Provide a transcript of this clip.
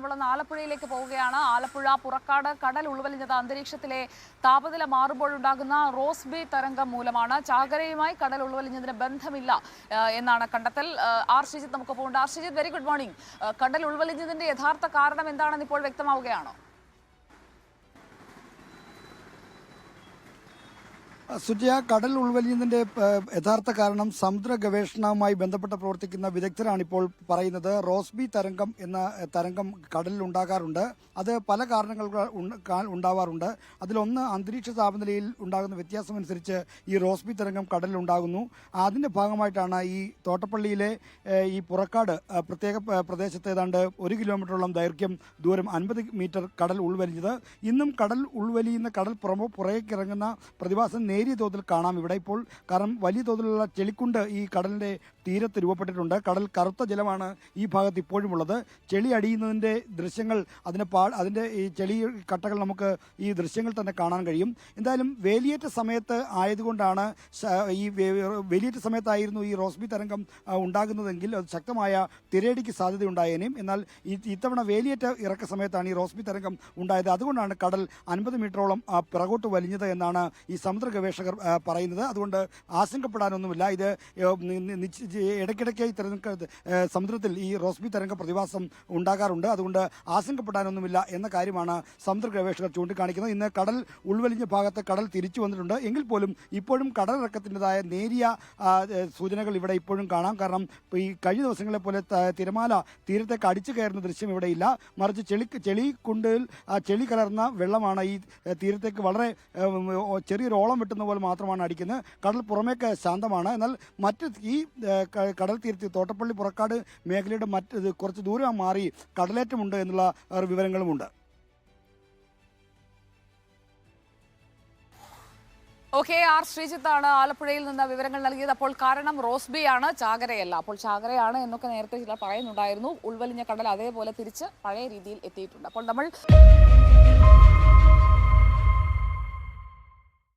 നമ്മളൊന്ന് ആലപ്പുഴയിലേക്ക് പോവുകയാണ്. ആലപ്പുഴ പുറക്കാട് കടൽ ഉൾവലിഞ്ഞത് അന്തരീക്ഷത്തിലെ താപനില മാറുമ്പോഴുണ്ടാകുന്ന റോസ് ബി തരംഗം മൂലമാണ്. ചാകരയുമായി കടൽ ഉൾവലിഞ്ഞതിന് ബന്ധമില്ല എന്നാണ് കണ്ടെത്തൽ. ആർ ശ്രീജിത്ത് നമുക്ക് പോകുന്നുണ്ട് R Sreejith very good morning കടൽ ഉൾവലിഞ്ഞതിന്റെ യഥാർത്ഥ കാരണം എന്താണെന്ന് ഇപ്പോൾ വ്യക്തമാവുകയാണോ? സുജയ കടൽ ഉൾവലിയുന്നതിന്റെ യഥാർത്ഥ കാരണം സമുദ്ര ഗവേഷണവുമായി ബന്ധപ്പെട്ട് പ്രവർത്തിക്കുന്ന വിദഗ്ധരാണ് ഇപ്പോൾ പറയുന്നത്. റോസ്ബി തരംഗം എന്ന തരംഗം കടലിൽ ഉണ്ടാകാറുണ്ട്. അത് പല കാരണങ്ങൾ ഉണ്ടാവാറുണ്ട്. അതിലൊന്ന് അന്തരീക്ഷ താപനിലയിൽ ഉണ്ടാകുന്ന വ്യത്യാസം അനുസരിച്ച് ഈ റോസ്ബി തരംഗം കടലിൽ ഉണ്ടാകുന്നു. അതിന്റെ ഭാഗമായിട്ടാണ് ഈ തോട്ടപ്പള്ളിയിലെ ഈ പുറക്കാട് പ്രത്യേക പ്രദേശത്ത് ഏതാണ്ട് ഒരു കിലോമീറ്ററോളം ദൈർഘ്യം ദൂരം അൻപത് മീറ്റർ കടൽ ഉൾവലിഞ്ഞത്. ഇന്നും കടൽ ഉൾവലിയുന്ന കടൽ പുറമോ പുറകേക്കിറങ്ങുന്ന പ്രതിഭാസം നേരിയ തോതിൽ കാണാം. ഇവിടെ ഇപ്പോൾ കാരണം വലിയ തോതിലുള്ള ചെളിക്കുണ്ട് ഈ കടലിന്റെ തീരത്ത് രൂപപ്പെട്ടിട്ടുണ്ട്. കടൽ കറുത്ത ജലമാണ് ഈ ഭാഗത്ത് ഇപ്പോഴും ഉള്ളത് ചെളി അടിയുന്നതിന്റെ ദൃശ്യങ്ങൾ അതിനെ പാ അതിന്റെ ഈ ചെളി കട്ടകൾ നമുക്ക് ഈ ദൃശ്യങ്ങൾ തന്നെ കാണാൻ കഴിയും. എന്തായാലും വേലിയേറ്റ സമയത്ത് ആയതുകൊണ്ടാണ് ഈ വേലിയേറ്റ സമയത്തായിരുന്നു ഈ റോസ്ബി തരംഗം ഉണ്ടാകുന്നതെങ്കിൽ അത് ശക്തമായ തിരയടിക്ക് സാധ്യതയുണ്ടായേനെയും എന്നാൽ ഇത്തവണ വേലിയേറ്റ ഇറക്ക സമയത്താണ് ഈ റോസ്ബി തരംഗം ഉണ്ടായത്. അതുകൊണ്ടാണ് കടൽ അൻപത് മീറ്ററോളം പിറകോട്ട് വലിഞ്ഞത് എന്നാണ് ഈ സമുദ്ര ഗവേഷകർ പറയുന്നത്. അതുകൊണ്ട് ആശങ്കപ്പെടാനൊന്നുമില്ല. ഇത് ഇടയ്ക്കിടയ്ക്ക് ഇത്തരം സമുദ്രത്തിൽ ഈ റോസ്ബി തരംഗ പ്രതിഭാസം ഉണ്ടാകാറുണ്ട്. അതുകൊണ്ട് ആശങ്കപ്പെടാനൊന്നുമില്ല എന്ന കാര്യമാണ് സമുദ്ര ഗവേഷകർ ചൂണ്ടിക്കാണിക്കുന്നത്. ഇന്ന് കടൽ ഉൾവലിഞ്ഞ ഭാഗത്ത് കടൽ തിരിച്ചു വന്നിട്ടുണ്ട്. എങ്കിൽ പോലും ഇപ്പോഴും കടലിറക്കത്തിന്റെതായ നേരിയ സൂചനകൾ ഇവിടെ ഇപ്പോഴും കാണാം. കാരണം ഈ കഴിഞ്ഞ ദിവസങ്ങളെ പോലെ തിരമാല തീരത്തേക്ക് അടിച്ചു കയറുന്ന ദൃശ്യം ഇവിടെ ഇല്ല. മറിച്ച് ചെളി ചെളി കുണ്ടിൽ ചെളി കലർന്ന വെള്ളമാണ് ഈ തീരത്തേക്ക് വളരെ ഏ, ഉം, വെട്ടുന്ന പോലെ മാത്രമാണ് അടിക്കുന്നത്. കടൽ പുറമേക്ക് ശാന്തമാണ്. എന്നാൽ മറ്റ് ഈ കടൽ തീരത്ത് തോട്ടപ്പള്ളി പുറക്കാട് മേഖലയുടെ മറ്റ് കുറച്ച് ദൂരം മാറി കടലേറ്റമുണ്ട് എന്നുള്ള വിവരങ്ങളുമുണ്ട്. ഓക്കെ ആർ ശ്രീജിത്താണ് ആലപ്പുഴയിൽ നിന്ന് വിവരങ്ങൾ നൽകിയത്. അപ്പോൾ കാരണം റോസ്ബി ആണ് ചാകരയല്ല. അപ്പോൾ ചാകരയാണ് എന്നൊക്കെ നേരത്തെ ചില പറയുന്നുണ്ടായിരുന്നു. ഉൾവലിഞ്ഞ കടൽ അതേപോലെ തിരിച്ച് പഴയ രീതിയിൽ എത്തിയിട്ടുണ്ട്. അപ്പോൾ നമ്മൾ